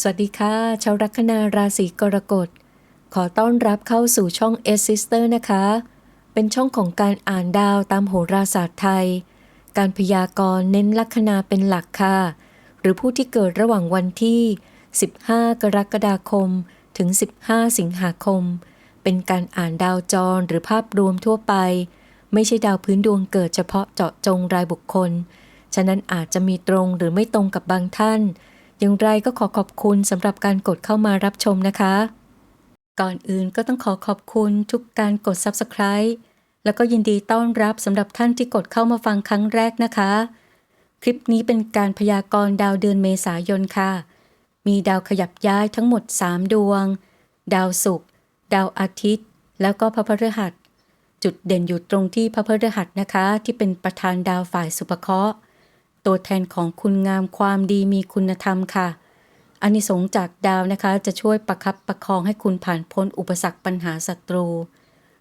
สวัสดีค่ะ ชาวลัคนาราศีกรกฎ ขอต้อนรับเข้าสู่ช่อง S Sister นะคะ เป็นช่องของการอ่านดาวตามโหราศาสตร์ไทย การพยากรณ์เน้นลัคนาเป็นหลักค่ะ หรือผู้ที่เกิดระหว่างวันที่ 15 กรกฎาคม ถึง 15 สิงหาคม เป็นการอ่านดาวจรหรือภาพรวมทั่วไป ไม่ใช่ดาวพื้นดวงเกิดเฉพาะเจาะจงรายบุคคล ฉะนั้นอาจจะมีตรงหรือไม่ตรงกับบางท่าน อย่างไรก็ขอขอบคุณสำหรับการกดเข้ามารับชมนะคะ ก่อนอื่นก็ต้องขอขอบคุณทุกการกด Subscribe แล้วก็ยินดีต้อนรับสำหรับท่านที่กดเข้ามาฟังครั้งแรกนะคะ คลิปนี้เป็นการพยากรณ์ดาวเดือนเมษายนค่ะ มีดาวขยับย้ายทั้งหมด 3 ดวง ดาวศุกร์ดาวอาทิตย์ แล้วก็พระพฤหัส จุดเด่นอยู่ตรงที่พระพฤหัสนะคะ ที่เป็นประธานดาวฝ่ายสุภเคราะห์ ตัวแทนของคุณงามความดีมีคุณธรรมค่ะอานิสงส์จากดาวนะคะ จะช่วยประคับประคองให้คุณผ่านพ้นอุปสรรคปัญหาศัตรู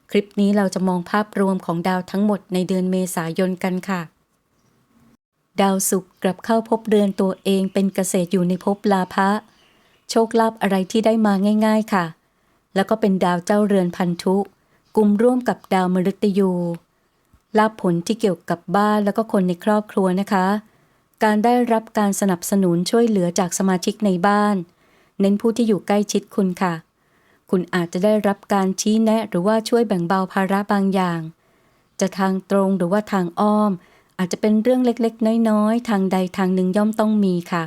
คลิปนี้เราจะมองภาพรวมของดาวทั้งหมดในเดือนเมษายนกันค่ะ ดาวศุกร์กลับเข้าพบเรือนตัวเองเป็นเกษตรอยู่ในภพลาภะโชคลาภอะไรที่ได้มาง่าย ๆค่ะ แล้วก็เป็นดาวเจ้าเรือนพันธุกลุ่มร่วมกับดาวมฤตยูลาภผลที่เกี่ยวกับบ้านแล้วก็คนในครอบครัวนะคะ การได้รับการสนับสนุนช่วยเหลือจากสมาชิกในบ้าน เน้นผู้ที่อยู่ใกล้ชิดคุณค่ะ คุณอาจจะได้รับการชี้แนะหรือว่าช่วยแบ่งเบาภาระบางอย่าง จะทางตรงหรือว่าทางอ้อม อาจจะเป็นเรื่องเล็กๆ น้อยๆ ทางใดทางหนึ่งย่อมต้องมีค่ะ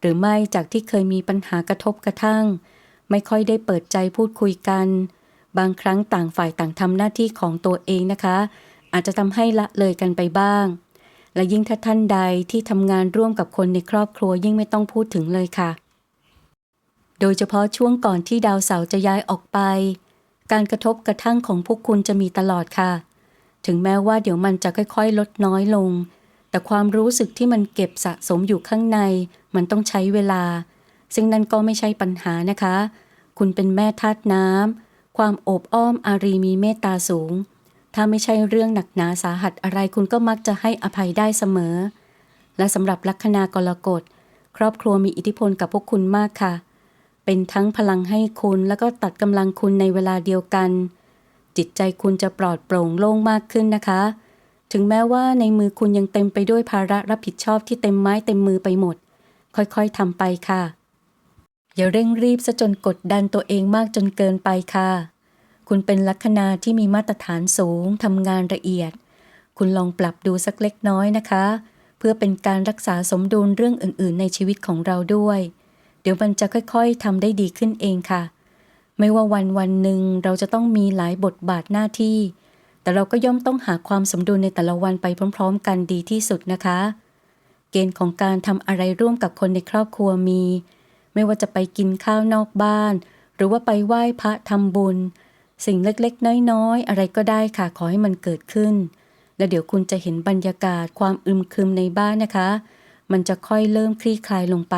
หรือไม่จากที่เคยมีปัญหากระทบกระทั่ง ไม่ค่อยได้เปิดใจพูดคุยกัน บางครั้งต่างฝ่ายต่างทำหน้าที่ของตัวเองนะคะ อาจจะทำให้ละเลยกันไปบ้าง และยิ่งถ้าท่านใดที่ทำงานร่วมกับคนในครอบครัวยิ่งไม่ต้องพูดถึงเลยค่ะ โดยเฉพาะช่วงก่อนที่ดาวเสาร์จะย้ายออกไป การกระทบกระทั่งของพวกคุณจะมีตลอดค่ะ ถึงแม้ว่าเดี๋ยวมันจะค่อยๆ ลดน้อยลง แต่ความรู้สึกที่มันเก็บสะสมอยู่ข้างใน มันต้องใช้เวลา ซึ่งนั่นก็ไม่ใช่ปัญหานะคะ คุณเป็นแม่ธาตุน้ำความโอบอ้อมอารีมีเมตตาสูง ถ้าไม่ใช่เรื่องหนักหนาสาหัสอะไรคุณก็มักจะให้อภัยได้เสมอ และสำหรับลัคนากรกฎครอบครัวมีอิทธิพลกับพวกคุณมากค่ะ เป็นทั้งพลังให้คุณแล้วก็ตัดกำลังคุณในเวลาเดียวกัน จิตใจคุณจะปลอดโปร่งโล่งมากขึ้นนะคะ ถึงแม้ว่าในมือคุณยังเต็มไปด้วยภาระรับผิดชอบที่เต็มไม้เต็มมือไปหมด ค่อยๆทำไปค่ะ อย่าเร่งรีบซะจนกดดันตัวเองมากจนเกินไปค่ะ คุณเป็นลัคนาที่มีมาตรฐานสูงทำงานละเอียด คุณลองปรับดูสักเล็กน้อยนะคะ เพื่อเป็นการรักษาสมดุลเรื่องอื่น ๆ ในชีวิตของเราด้วย เดี๋ยวมันจะค่อยๆทำได้ดีขึ้นเองค่ะ ไม่ว่าวันวันหนึ่งเราจะต้องมีหลายบทบาทหน้าที่ แต่เราก็ย่อมต้องหาความสมดุลในแต่ละวันไปพร้อม ๆ กันดีที่สุดนะคะ เกณฑ์ของการทำอะไรร่วมกับคนในครอบครัวมี ไม่ว่าจะไปกินข้าวนอกบ้าน หรือว่าไปไหว้พระทำบุญ สิ่งเล็กๆ น้อยๆ อะไรก็ได้ค่ะ ขอให้มันเกิดขึ้น แล้วเดี๋ยวคุณจะเห็นบรรยากาศความอึมครึมในบ้านนะคะ มันจะค่อยเริ่มคลี่คลายลงไป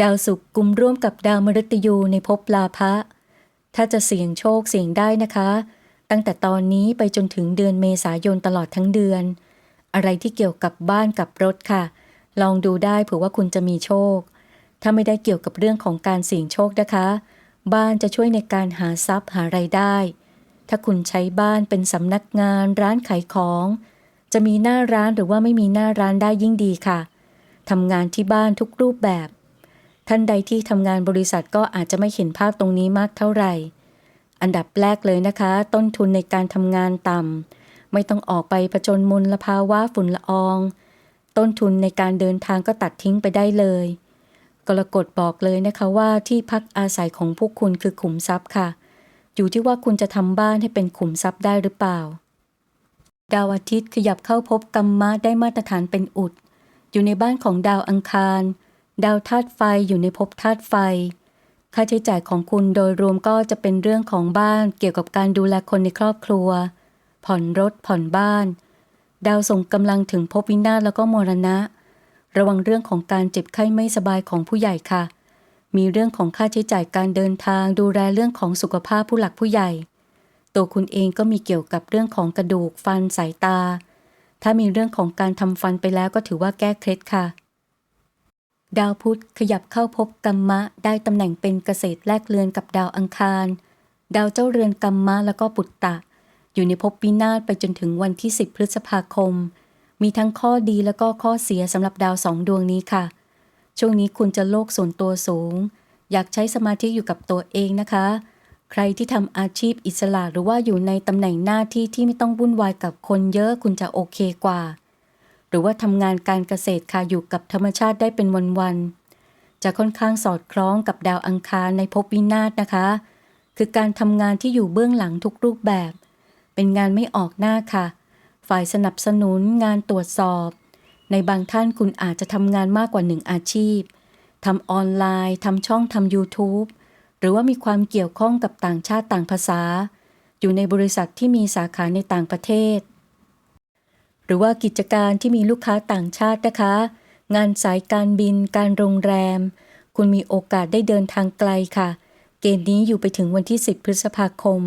ดาวศุกร์กุมร่วมกับดาวมฤตยูในภพลาภะ ถ้าจะเสี่ยงโชคเสี่ยงได้นะคะ ตั้งแต่ตอนนี้ไปจนถึงเดือนเมษายนตลอดทั้งเดือน อะไรที่เกี่ยวกับบ้านกับรถค่ะ ลองดูได้เผื่อว่าคุณจะมีโชค ถ้าไม่ได้เกี่ยวกับเรื่องของการเสี่ยงโชคนะคะ บ้านจะช่วยในการหาทรัพย์หาไรายได้ ถ้าคุณใช้บ้านเป็นสำนักงานร้านขายของ จะมีหน้าร้านหรือว่าไม่มีหน้าร้านได้ยิ่งดีค่ะทำงานที่บ้านทุกรูปแบบ ท่านใดที่ทำงานบริษัทก็อาจจะไม่เห็นภาพตรงนี้มากเท่าไหร่ อันดับแรกเลยนะคะ ต้นทุนในการทำงานต่ำไม่ต้องออกไปผจญมลภาวะฝุ่นละออง ต้นทุนในการเดินทางก็ตัดทิ้งไปได้เลย กรกฎบอกเลยนะคะว่าที่พักอาศัยของพวกคุณคือขุมทรัพย์ค่ะ อยู่ที่ว่าคุณจะทำบ้านให้เป็นขุมทรัพย์ได้หรือเปล่า ดาวอาทิตย์ขยับเข้าพบกัมมะได้มาตรฐานเป็นอุด อยู่ในบ้านของดาวอังคาร ดาวธาตุไฟอยู่ในภพธาตุไฟ ค่าใช้จ่ายของคุณโดยรวมก็จะเป็นเรื่องของบ้านเกี่ยวกับการดูแลคนในครอบครัว ผ่อนรถผ่อนบ้าน ดาวส่งกำลังถึงภพวินาศแล้วก็มรณะ ระวังเรื่องของการเจ็บไข้ไม่สบายของผู้ใหญ่ค่ะ มีเรื่องของค่าใช้จ่ายการเดินทางดูแลเรื่องของสุขภาพผู้หลักผู้ใหญ่ ตัวคุณเองก็มีเกี่ยวกับเรื่องของกระดูกฟันสายตา ถ้ามีเรื่องของการทำฟันไปแล้วก็ถือว่าแก้เคล็ดค่ะ ดาวพุธขยับเข้าพบกัมมะ ได้ตำแหน่งเป็นเกษตรแลกเรือนกับดาวอังคาร ดาวเจ้าเรือนกัมมะแล้วก็ปุตตะ อยู่ในภพวินาศไปจนถึงวันที่ 10 พฤษภาคม มีทั้งข้อดีแล้วก็ข้อเสียสำหรับดาวสองดวงนี้ค่ะ ช่วงนี้คุณจะโลกส่วนตัวสูง อยากใช้สมาธิอยู่กับตัวเองนะคะ ใครที่ทำอาชีพอิสระหรือว่าอยู่ในตำแหน่งหน้าที่ที่ไม่ต้องวุ่นวายกับคนเยอะคุณจะโอเคกว่า หรือว่าทำงานการเกษตรค่ะอยู่กับธรรมชาติได้เป็นวันๆจะค่อนข้างสอดคล้องกับดาวอังคารในภพวินาศนะคะ คือการทำงานที่อยู่เบื้องหลังทุกรูปแบบ เป็นงานไม่ออกหน้าค่ะ ฝ่ายสนับสนุนงานตรวจสอบ ในบางท่านคุณอาจจะทำงานมากกว่าหนึ่งอาชีพทำออนไลน์ทำช่องทำ YouTube หรือว่ามีความเกี่ยวข้องกับต่างชาติต่างภาษา อยู่ในบริษัทที่มีสาขาในต่างประเทศ หรือว่ากิจการที่มีลูกค้าต่างชาตินะคะ งานสายการบิน การโรงแรม คุณมีโอกาสได้เดินทางไกลค่ะ เกณฑ์นี้อยู่ไปถึงวันที่ 10 พฤษภาคม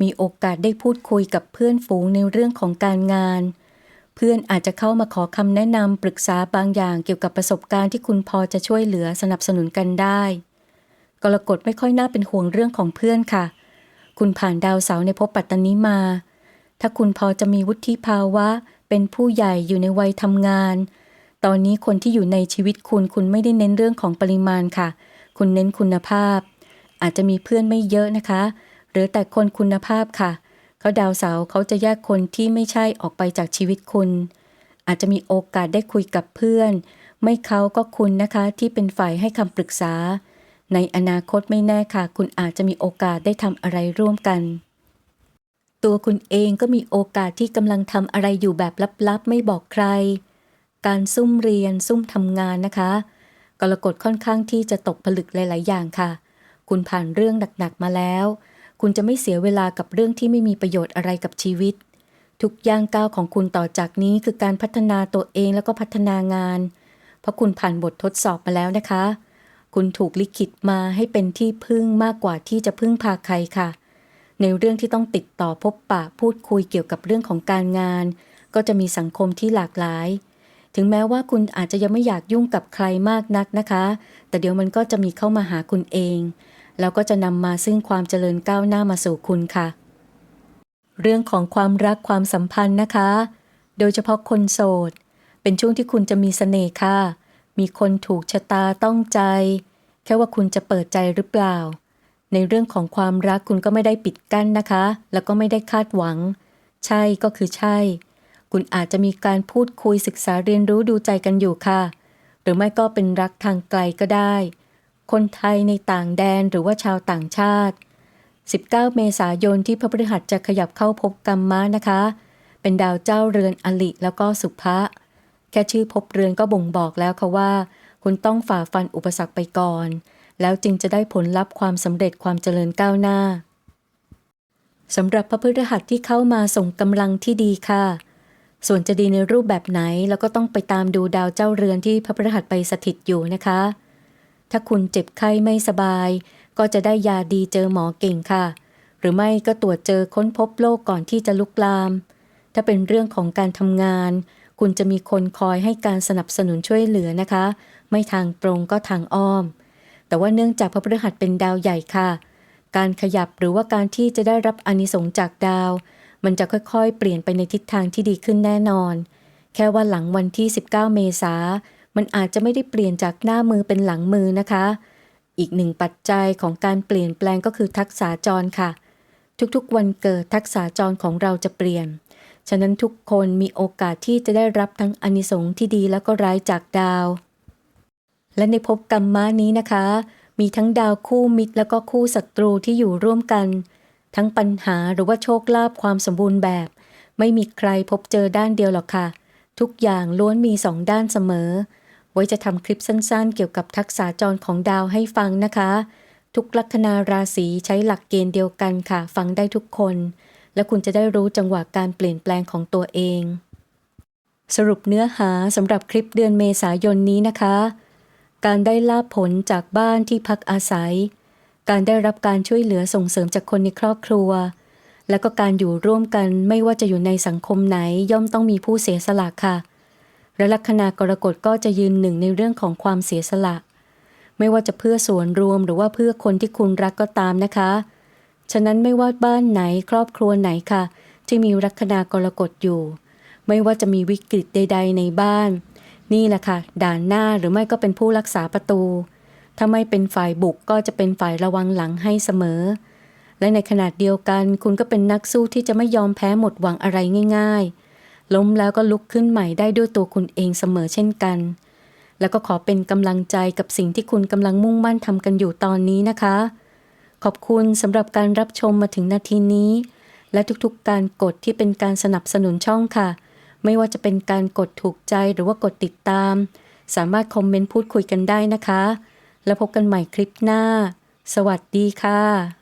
มีโอกาสได้พูดคุยกับเพื่อนฝูงในเรื่องของการงาน เพื่อนอาจจะเข้ามาขอคำแนะนำปรึกษาบางอย่างเกี่ยวกับประสบการณ์ที่คุณพอจะช่วยเหลือสนับสนุนกันได้กรกฎไม่ค่อยน่าเป็นห่วงเรื่องของเพื่อนค่ะ คุณผ่านดาวเสาในภพปัตตานีมา ถ้าคุณพอจะมีวุฒิภาวะ เป็นผู้ใหญ่อยู่ในวัยทำงาน ตอนนี้คนที่อยู่ในชีวิตคุณคุณไม่ได้เน้นเรื่องของปริมาณค่ะ คุณเน้นคุณภาพ อาจจะมีเพื่อนไม่เยอะนะคะ หรือแต่คนคุณภาพค่ะ เขาดาวเสาเขาจะแยกคนที่ไม่ใช่ออกไปจากชีวิตคุณ อาจจะมีโอกาสได้คุยกับเพื่อน ไม่เขาก็คุณนะคะที่เป็นฝ่ายให้คำปรึกษา ในอนาคตไม่แน่ค่ะ คุณอาจจะมีโอกาสได้ทำอะไรร่วมกัน ตัวคุณเองก็มีโอกาสที่กำลังทำอะไรอยู่แบบลับๆ ไม่บอกใคร การซุ่มเรียนซุ่มทำงานนะคะกรกฎค่อนข้างที่จะตกผลึกหลาย ๆ อย่างค่ะ คุณผ่านเรื่องหนัก ๆ มาแล้ว คุณจะไม่เสียเวลากับเรื่องที่ไม่มีประโยชน์อะไรกับชีวิต ทุกย่างก้าวของคุณต่อจากนี้คือการพัฒนาตัวเองแล้วก็พัฒนางาน เพราะคุณผ่านบททดสอบมาแล้วนะคะ คุณถูกลิขิตมาให้เป็นที่พึ่งมากกว่าที่จะพึ่งพาใครค่ะ ในเรื่องที่ต้องติดต่อพบปะพูดคุยเกี่ยวกับเรื่องของการงาน ก็จะมีสังคมที่หลากหลาย ถึงแม้ว่าคุณอาจจะยังไม่อยากยุ่งกับใครมากนักนะคะ แต่เดี๋ยวมันก็จะมีเข้ามาหาคุณเอง แล้วก็จะนำมาซึ่งความเจริญก้าวหน้ามาสู่คุณค่ะ เรื่องของความรักความสัมพันธ์นะคะ โดยเฉพาะคนโสด เป็นช่วงที่คุณจะมีเสน่ห์ค่ะ มีคนถูกชะตาต้องใจ แค่ว่าคุณจะเปิดใจหรือเปล่า ในเรื่องของความรักคุณก็ไม่ได้ปิดกั้นนะคะ แล้วก็ไม่ได้คาดหวัง ใช่ก็คือใช่ คุณอาจจะมีการพูดคุยศึกษาเรียนรู้ดูใจกันอยู่ค่ะ หรือไม่ก็เป็นรักทางไกลก็ได้ คนไทยในต่างแดนหรือว่าชาวต่างชาติ 19 เมษายนที่พระพฤหัสจะขยับเข้าพบกัมมะนะคะ เป็นดาวเจ้าเรือนอลิแล้วก็สุภะแค่ชื่อพบเรือนก็บ่งบอกแล้วค่ะว่า คุณต้องฝ่าฟันอุปสรรคไปก่อน แล้วจึงจะได้ผลลัพธ์ความสำเร็จความเจริญก้าวหน้าสำหรับพระพฤหัสที่เข้ามาส่งกำลังที่ดีค่ะ ส่วนจะดีในรูปแบบไหน แล้วก็ต้องไปตามดูดาวเจ้าเรือนที่พระพฤหัสไปสถิตอยู่นะคะ ถ้าคุณเจ็บไข้ไม่สบาย ก็จะได้ยาดีเจอหมอเก่งค่ะ หรือไม่ก็ตรวจเจอค้นพบโรคกก่อนที่จะลุกลาม ถ้าเป็นเรื่องของการทำงาน คุณจะมีคนคอยให้การสนับสนุนช่วยเหลือนะคะ ไม่ทางตรงก็ทางอ้อม แต่ว่าเนื่องจากพระพฤหัสเป็นดาวใหญ่ค่ะ การขยับหรือว่าการที่จะได้รับอานิสงส์จากดาว มันจะค่อยๆ เปลี่ยนไปในทิศทางที่ดีขึ้นแน่นอน แค่ว่าหลังวันที่ 19 เมษา มันอาจจะไม่ได้เปลี่ยนจากหน้ามือเป็นหลังมือนะคะ อีกหนึ่งปัจจัยของการเปลี่ยนแปลงก็คือทักษะจรค่ะ ทุกๆ วันเกิดทักษะจรของเราจะเปลี่ยน ฉะนั้นทุกคนมีโอกาสที่จะได้รับทั้งอนิสงส์ที่ดีแล้วก็ร้ายจากดาว และในภพกรรมะนี้นะคะ มีทั้งดาวคู่มิตรแล้วก็คู่ศัตรูที่อยู่ร่วมกัน ทั้งปัญหาหรือว่าโชคลาภความสมบูรณ์แบบ ไม่มีใครพบเจอด้านเดียวหรอกค่ะทุกอย่างล้วนมีสองด้านเสมอ ว้จะทำคลิปสั้นๆ เกี่ยวกับทักษะจรของดาวให้ฟังนะคะ ทุกลัคนาราศีใช้หลักเกณฑ์เดียวกันค่ะ ฟังได้ทุกคน และคุณจะได้รู้จังหวะการเปลี่ยนแปลงของตัวเอง สรุปเนื้อหาสำหรับคลิปเดือนเมษายนนี้นะคะ การได้ลาผลจากบ้านที่พักอาศัย การได้รับการช่วยเหลือส่งเสริมจากคนในครอบครัว และก็การอยู่ร่วมกันไม่ว่าจะอยู่ในสังคมไหนย่อมต้องมีผู้เสียสละค่ะ และลัคนากรกฎก็จะยืนหนึ่งในเรื่องของความเสียสละ ไม่ว่าจะเพื่อส่วนรวมหรือว่าเพื่อคนที่คุณรักก็ตามนะคะ ฉะนั้นไม่ว่าบ้านไหนครอบครัวไหนค่ะ ที่มีลัคนากรกฎอยู่ ไม่ว่าจะมีวิกฤตใด ๆ ในบ้าน นี่แหละค่ะด่านหน้าหรือไม่ก็เป็นผู้รักษาประตู ถ้าไม่เป็นฝ่ายบุกก็จะเป็นฝ่ายระวังหลังให้เสมอ และในขณะเดียวกันคุณก็เป็นนักสู้ที่จะไม่ยอมแพ้หมดหวังอะไรง่าย ๆ ล้มแล้วก็ลุกขึ้นใหม่ได้ด้วยตัวคุณเองเสมอเช่นกัน แล้วก็ขอเป็นกำลังใจกับสิ่งที่คุณกำลังมุ่งมั่นทำกันอยู่ตอนนี้นะคะ ขอบคุณสำหรับการรับชมมาถึงนาทีนี้ และทุกๆการกดที่เป็นการสนับสนุนช่องค่ะ ไม่ว่าจะเป็นการกดถูกใจหรือว่ากดติดตาม สามารถคอมเมนต์พูดคุยกันได้นะคะ แล้วพบกันใหม่คลิปหน้า สวัสดีค่ะ